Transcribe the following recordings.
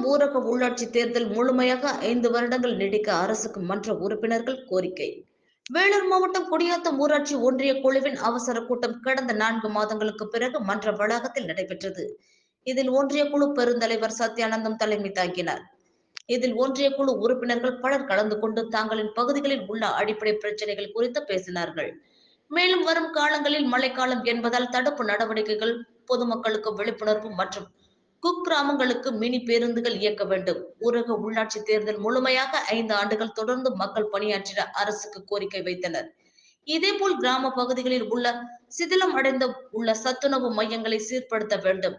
குடியாத்தம் ஊரக உள்ளாட்சி தேர்தல் முழுமையாக ஐந்து வருடங்கள் நீடிக்க அரசுக்கு மன்ற உறுப்பினர்கள் கோரிக்கை. வேலூர் மாவட்டம் குடியாத்தம் ஊராட்சி ஒன்றிய குழுவின் அவசர கூட்டம் கடந்த நான்கு மாதங்களுக்கு பிறகு மன்ற வளாகத்தில் நடைபெற்றது. இதில் ஒன்றிய குழு பெருந்தலைவர் சத்யானந்தம் தலைமை தாங்கினார். இதில் ஒன்றிய குழு உறுப்பினர்கள் பலர் கலந்து கொண்டு தாங்களின் பகுதிகளில் உள்ள அடிப்படை பிரச்சனைகள் குறித்து பேசினார்கள். மேலும் வரும் காலங்களில் மழைக்காலம் என்பதால் தடுப்பு நடவடிக்கைகள் பொதுமக்களுக்கு விழிப்புணர்வு மற்றும் குக்கிராமங்களுக்கு மினி பேருந்துகள் இயக்க வேண்டும். ஊரக உள்ளாட்சி தேர்தல் முழுமையாக ஐந்து ஆண்டுகள் தொடர்ந்து மக்கள் பணியாற்றிட அரசுக்கு கோரிக்கை வைத்தனர். இதேபோல் கிராம பகுதிகளில் உள்ள சிதிலம் அடைந்த உள்ள சத்துணவு மையங்களை சீர்படுத்த வேண்டும்.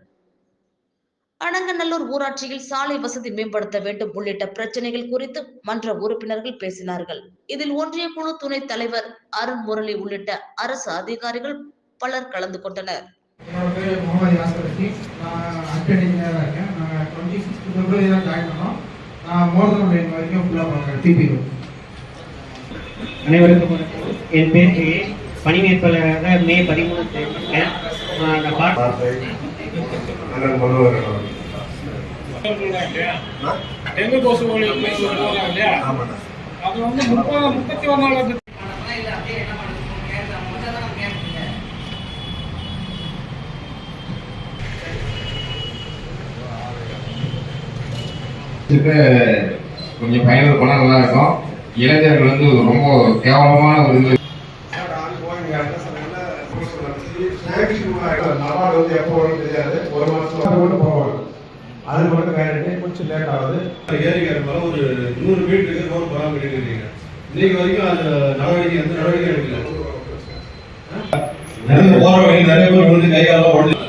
அனங்கநல்லூர் ஊராட்சியில் சாலை வசதி மேம்படுத்த வேண்டும் உள்ளிட்ட பிரச்சனைகள் குறித்து மன்ற உறுப்பினர்கள் பேசினார்கள். இதில் ஒன்றிய குழு துணைத் தலைவர் அருண் முரளி உள்ளிட்ட அரசு அதிகாரிகள் பலர் கலந்து கொண்டனர். அட்டெண்ட் இன்ஜினியராக இருக்கேன் நாங்கள் டுவெண்ட்டி சிக்ஸ்த் பிப்ரவரி தான் ஜாயின் பண்ணோம் நான் மோர்தன் லைன் வரைக்கும் ஃபுல்லாக பார்க்குறேன் டிபி அனைவருக்கும் வணக்கம் என் பேர் ஏ பணிமேற்பாளராக மே பதிமூணு ஆஹ் நான் பாட் வார்த்தை அண்ணன் மனோகரன் அவர்கள். டெங்கு கொசு அது வந்து முப்பது முப்பத்தி ஒரு நாள் வந்து இதுக்கு கொஞ்சம் பயனுள்ள பணம் நல்லா இருக்கும். இளைஞர்கள் வந்து ரொம்ப கேவலமான ஒரு இது. வந்து எப்போ தெரியாது. ஒரு அது மட்டும் போவாங்க அது மட்டும் கேரண்டி கொஞ்சம் லேட் ஆகுது. ஏரிக்கிற மேல ஒரு நூறு மீட்டருக்கு ரோடு பராமரிக்க இன்னைக்கு வரைக்கும் அது நடவடிக்கை எந்த நடவடிக்கை எடுக்கல. நிறைய வழி நிறைய பேர் வந்து கை காலம்